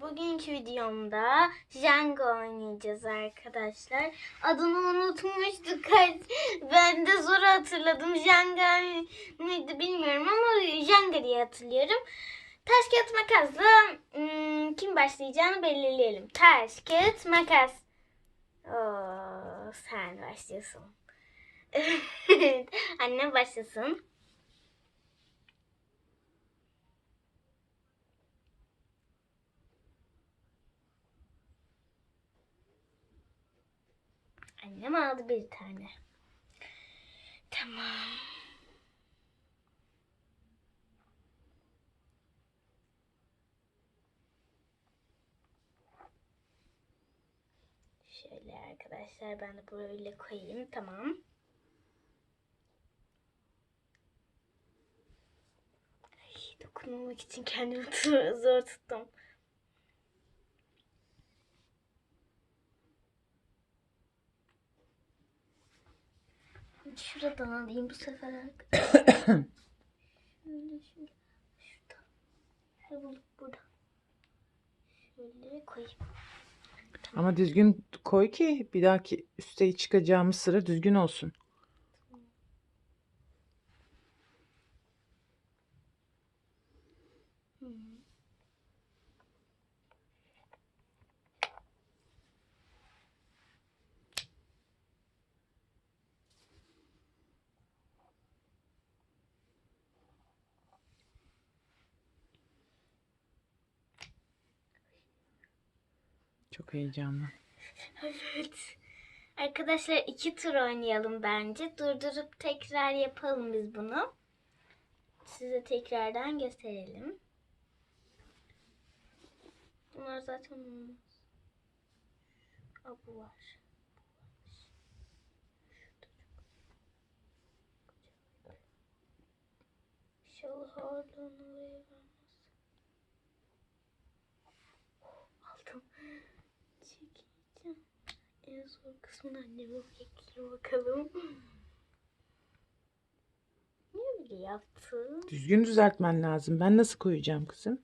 bugünkü videomda Jenga oynayacağız arkadaşlar. Adını unutmuştuk. Ben de zor hatırladım. Jenga mıydı bilmiyorum ama Jenga diye hatırlıyorum. Taş kağıt makasla hmm, kim başlayacağını belirleyelim. Taş kağıt makas. Oo, sen başlıyorsun. Annem başlasın. Annem aldı bir tane. Tamam. Şöyle arkadaşlar ben de böyle koyayım. Tamam. Ay, dokunmamak için kendimi zor tuttum. Şuradan alayım bu sefer. şöyle şöyle. Şurada. Şurada bulduk burada. Şöyle koyayım. Ama düzgün koy ki bir dahaki üste çıkacağımız sıra düzgün olsun. Hı. Çok heyecanlı. Evet. Arkadaşlar iki tur oynayalım bence. Durdurup tekrar yapalım biz bunu. Size tekrardan gösterelim. Bunlar zaten. Aa, bu var. İnşallah oradan oraya En zor kısmını anneme bekliyor bakalım. Niye böyle yaptın? Düzgün düzeltmen lazım. Ben nasıl koyacağım kızım?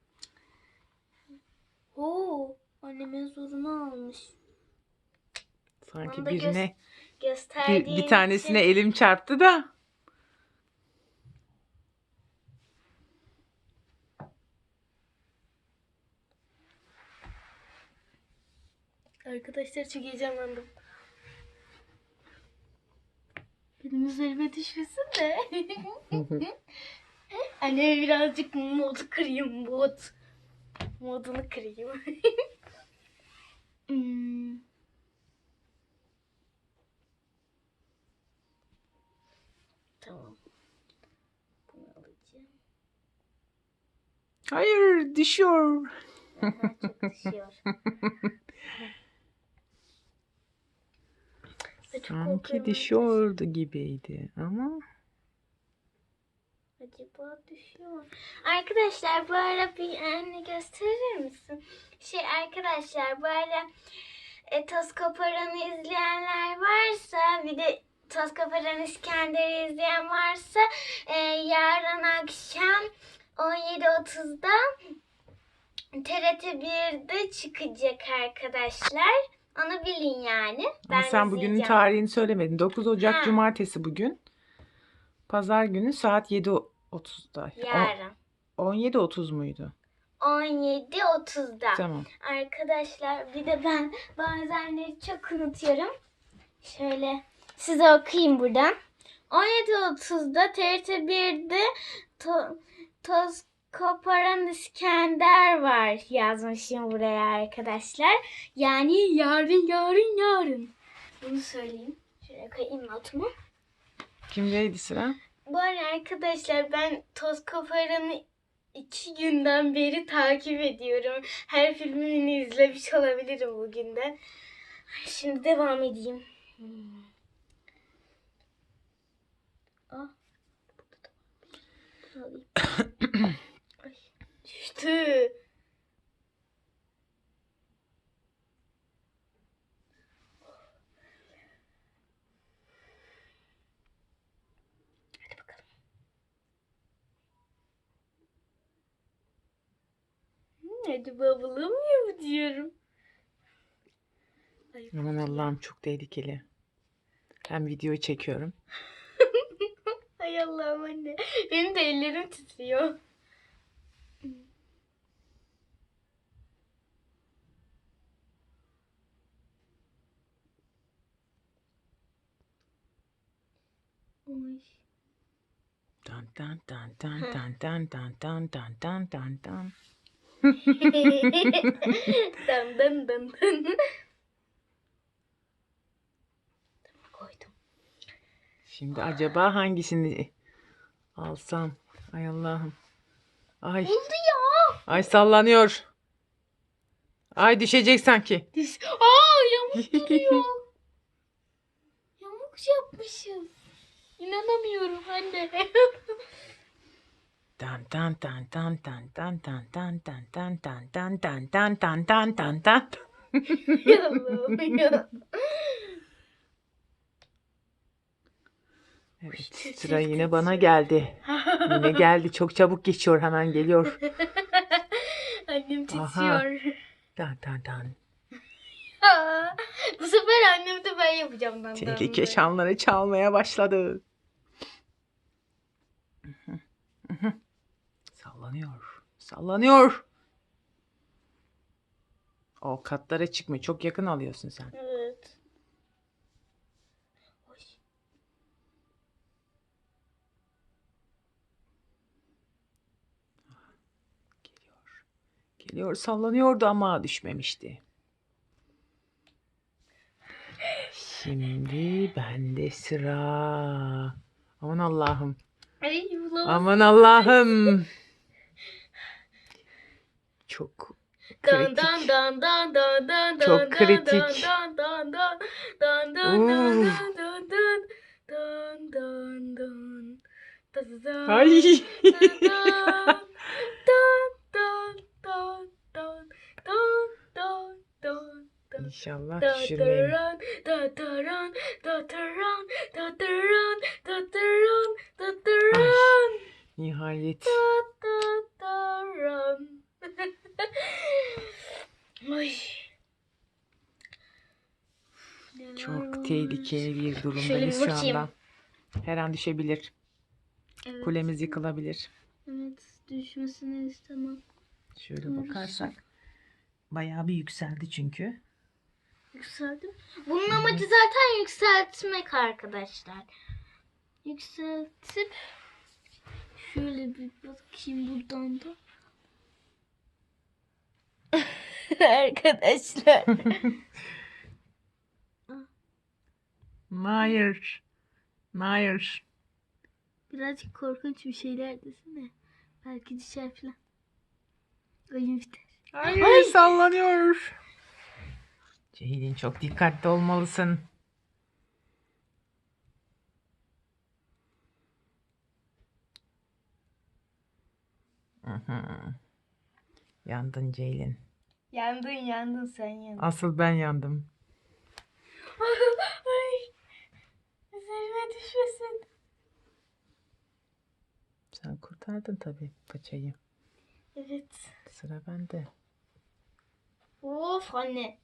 Oo, annemin zorunu almış. Sanki Onu da birine bir, Gösterdiğin bir tanesine için- elim çarptı da. Arkadaşlar çok heyecanlandım. Benim üzerime düşmesin de. Anneme birazcık modu kırayım mod. Modunu kırayım. Hmm. Tamam. Bunu alacağım. Hayır düşüyor. Aha, çok düşüyor. Ay, çok Sanki korkuyorum düşüyordu gibiydi ama. Acaba düşüyor. Arkadaşlar bu ara bir anne gösterir misin? Şey arkadaşlar bu ara e, Toz Koparan'ı izleyenler varsa bir de Toz Koparan İskender'i izleyen varsa e, yarın akşam 17.30'da TRT 1'de çıkacak arkadaşlar. Onu bilin yani. Ama sen bugünün izleyeceğim. tarihini söylemedin. 9 Ocak Ha. Cumartesi bugün. Pazar günü saat 7.30'da. Yarın. 17.30 muydu? 17.30'da. Tamam. Arkadaşlar bir de ben bazenleri çok unutuyorum. Şöyle size okuyayım buradan. 17.30'da TRT 1'de to, toz koparan İskender var yazmışım buraya arkadaşlar. Yani yarın yarın yarın. Bunu söyleyeyim. Şöyle koyayım notumu. Kimdeydi sıra? Bu arada arkadaşlar ben Toz Koparan'ı iki günden beri takip ediyorum. Her filmini izlemiş olabilirim bugün de. Şimdi devam edeyim. Hmm. Ah. kaçtı. Hadi babalım hmm, ya diyorum. Ayıp. Aman Allah'ım çok tehlikeli. Ben videoyu çekiyorum. Hay Allah'ım anne. Benim de ellerim titriyor. Oy. Tan tan tan tan tan tan tan tan tan tan tan. dın dın dın dın. Koydum. Şimdi acaba hangisini alsam? Ay Allah'ım. Ay. Oldu ya. Ay sallanıyor. Ay düşecek sanki. Diz. Aa yamuk duruyor. yamuk yapmışız. İnanamıyorum anne. Tan tan tan tan tan tan tan tan tan tan tan tan tan tan tan tan tan tan. Evet, sıra yine bana geldi. Yine geldi. Çok çabuk geçiyor. Hemen geliyor. Annem titriyor. Tan tan tan. Bu sefer annem de ben yapacağım. Tehlike dan. çanları çalmaya başladı. Sallanıyor. Sallanıyor. O katlara çıkma. Çok yakın alıyorsun sen. Evet. Oy. Geliyor. Geliyor. Sallanıyordu ama düşmemişti. Şimdi bende sıra. Aman Allah'ım. Bulamadım. Aman Allah'ım. Çok kritik. dan dan dan dan dan Çok dan kritik. Dan dan dan dan dan Uf. dan dan dan dan dan dan dan dan Ay. dan dan Nihayet. Ay. Çok tehlikeli bir durumdayız şu anda. Her an düşebilir. Evet, Kulemiz yıkılabilir. evet düşmesini istemem. Şöyle Doğru. bakarsak bayağı bir yükseldi çünkü. Yükseldim. Bunun amacı zaten yükseltmek arkadaşlar. Yükseltip şöyle bir bakayım buradan da. arkadaşlar. Hayır. Hayır. Birazcık korkunç bir şeyler desene. Belki düşer falan. Oyun biter. Hayır Ay. sallanıyor. Ceylin çok dikkatli olmalısın. Hı. Yandın Ceylin. Yandın yandın sen yandın. Asıl ben yandım. Ay. Üzerime düşmesin. Sen kurtardın tabii paçayı. Evet. Sıra bende. Of anne.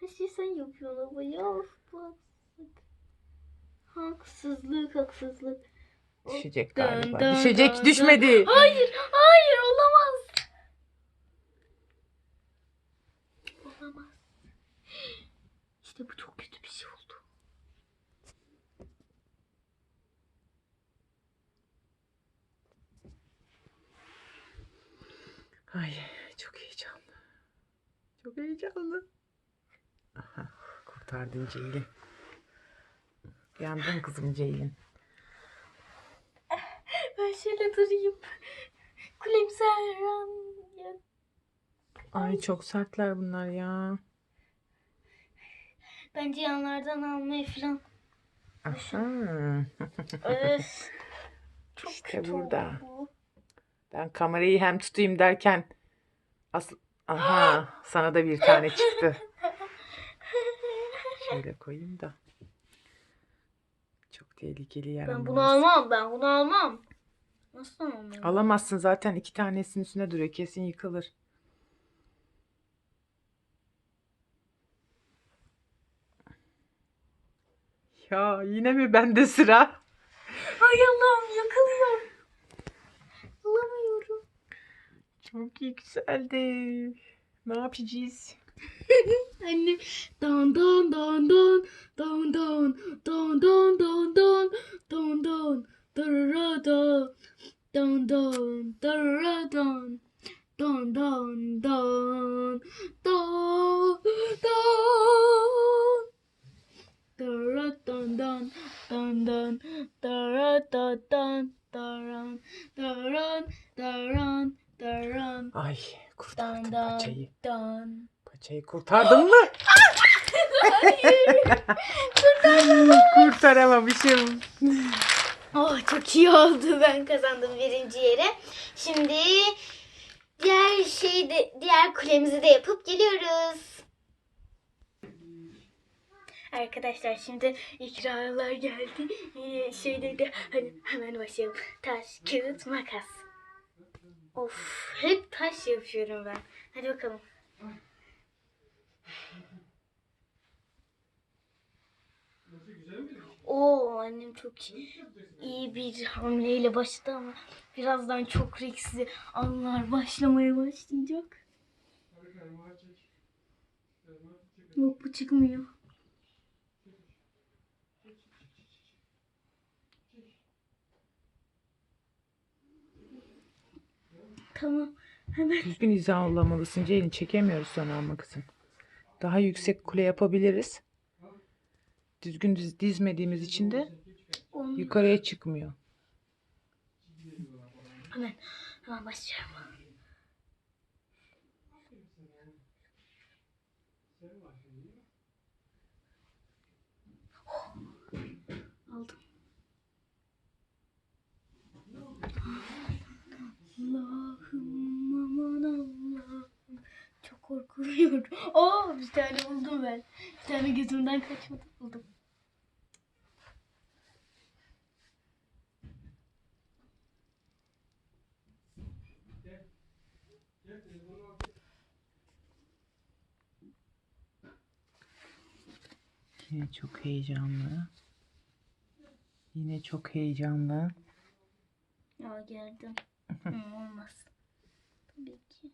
Her şeyi sen yapıyorsun ama ya. Of, bu haksızlık. Haksızlık, haksızlık. Düşecek Dön, galiba. dön, Düşecek. dön, Düşmedi. dön. Hayır, hayır olamaz. Olamaz. İşte bu çok kötü bir şey oldu. Ay çok heyecanlı. Çok heyecanlı. Aha, kurtardın Ceylin. Yandın kızım Ceylin. Şöyle durayım. Kulem serran. Ya. Ay çok sertler bunlar ya. Bence yanlardan almayı falan. Aha. Öf. Çok İşte kötü burada. oldu. Ben kamerayı hem tutayım derken asıl aha sana da bir tane çıktı. Şöyle koyayım da. Çok tehlikeli yer Ben bunu olmaz. almam. Ben bunu almam. Nasıl alamıyorum? Alamazsın zaten iki tanesinin üstüne duruyor. Kesin yıkılır. Ya yine mi bende sıra? Ay Allah'ım yakalıyorum. Alamıyorum. Çok yükseldi. Ne yapacağız? Anne don don don don don don don don don don don don don don don don don don don don don don don don don don don daran daran daran Ay don kurtardım don paçayı. don Paçayı kurtardın mı? Kurtaramamışım. Çok oldu. Ben kazandım birinci yere. Şimdi diğer şeyde diğer kulemizi de yapıp geliyoruz. Arkadaşlar şimdi ikralar geldi. Ee, şeyde de hadi hemen başlayalım. Taş, kağıt, makas. Of hep taş yapıyorum ben. Hadi bakalım. Oo annem çok iyi, bir hamleyle başladı ama birazdan çok riskli anlar başlamaya başlayacak. Yok bu çıkmıyor. Tamam. Hemen Düzgün hizalamalısın Ceylin. Çekemiyoruz sonra ama kızım. Daha yüksek kule yapabiliriz. Düzgün diz- dizmediğimiz için de yukarıya çıkmıyor. hemen hemen başlıyorum. Aldım. Allah'ım aman Allah'ım. Çok korkuyorum. Aa bir tane buldum ben. Bir tane gözümden kaçmadı buldum. Yine çok heyecanlı. Yine çok heyecanlı. Ya geldim. Hı, olmaz. Tabii ki.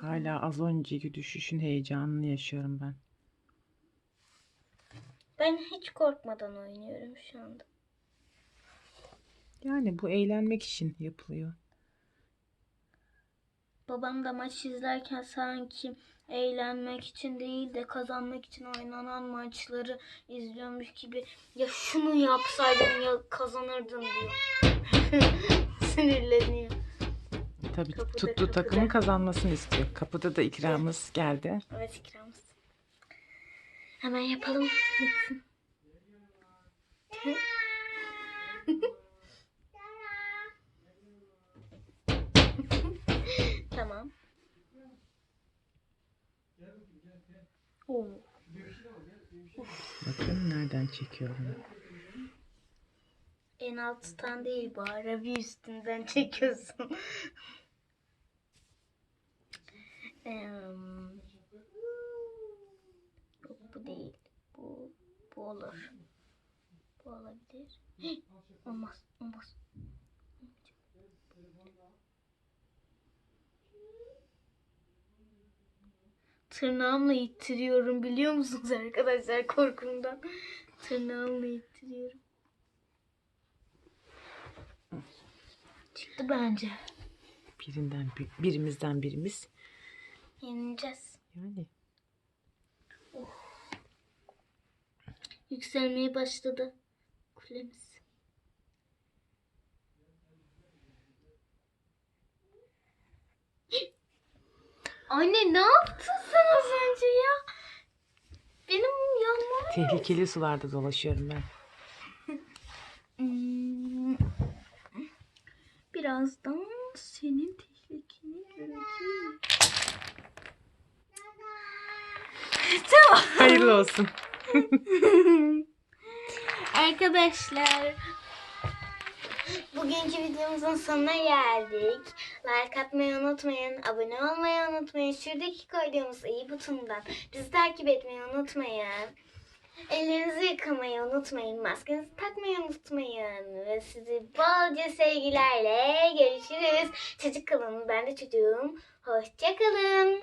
Hala az önceki düşüşün heyecanını yaşıyorum ben. Ben hiç korkmadan oynuyorum şu anda. Yani bu eğlenmek için yapılıyor. Babam da maç izlerken sanki eğlenmek için değil de kazanmak için oynanan maçları izliyormuş gibi ya şunu yapsaydın ya kazanırdın diyor. Sinirleniyor. Tabii Kapıda, tuttuğu kapıda. takımın kazanmasını istiyor. Kapıda da ikramımız geldi. Evet ikramız. Hemen yapalım. Bitsin. tamam. Bakın nereden çekiyorum. En alttan değil bu ara bir üstünden çekiyorsun. Yok bu değil. Bu, bu olur. Bu olabilir. Olmaz. Olmaz. Tırnağımla ittiriyorum biliyor musunuz arkadaşlar korkumdan. Tırnağımla ittiriyorum. Çıktı bence. Birinden bir- birimizden birimiz. Yeneceğiz. Yani Yükselmeye başladı kulemiz. Anne ne yaptın sen az önce ya? Benim yanmam. tehlikeli sularda dolaşıyorum ben. Hmm, Birazdan senin tehlikeni göreceğim. tamam. Hayırlı olsun. Arkadaşlar bugünkü videomuzun sonuna geldik. Like atmayı unutmayın. Abone olmayı unutmayın. Şuradaki koyduğumuz iyi butonundan bizi takip etmeyi unutmayın. Ellerinizi yıkamayı unutmayın. Maskenizi takmayı unutmayın. Ve sizi bolca sevgilerle görüşürüz. Çocuk kalın. Ben de çocuğum. Hoşçakalın.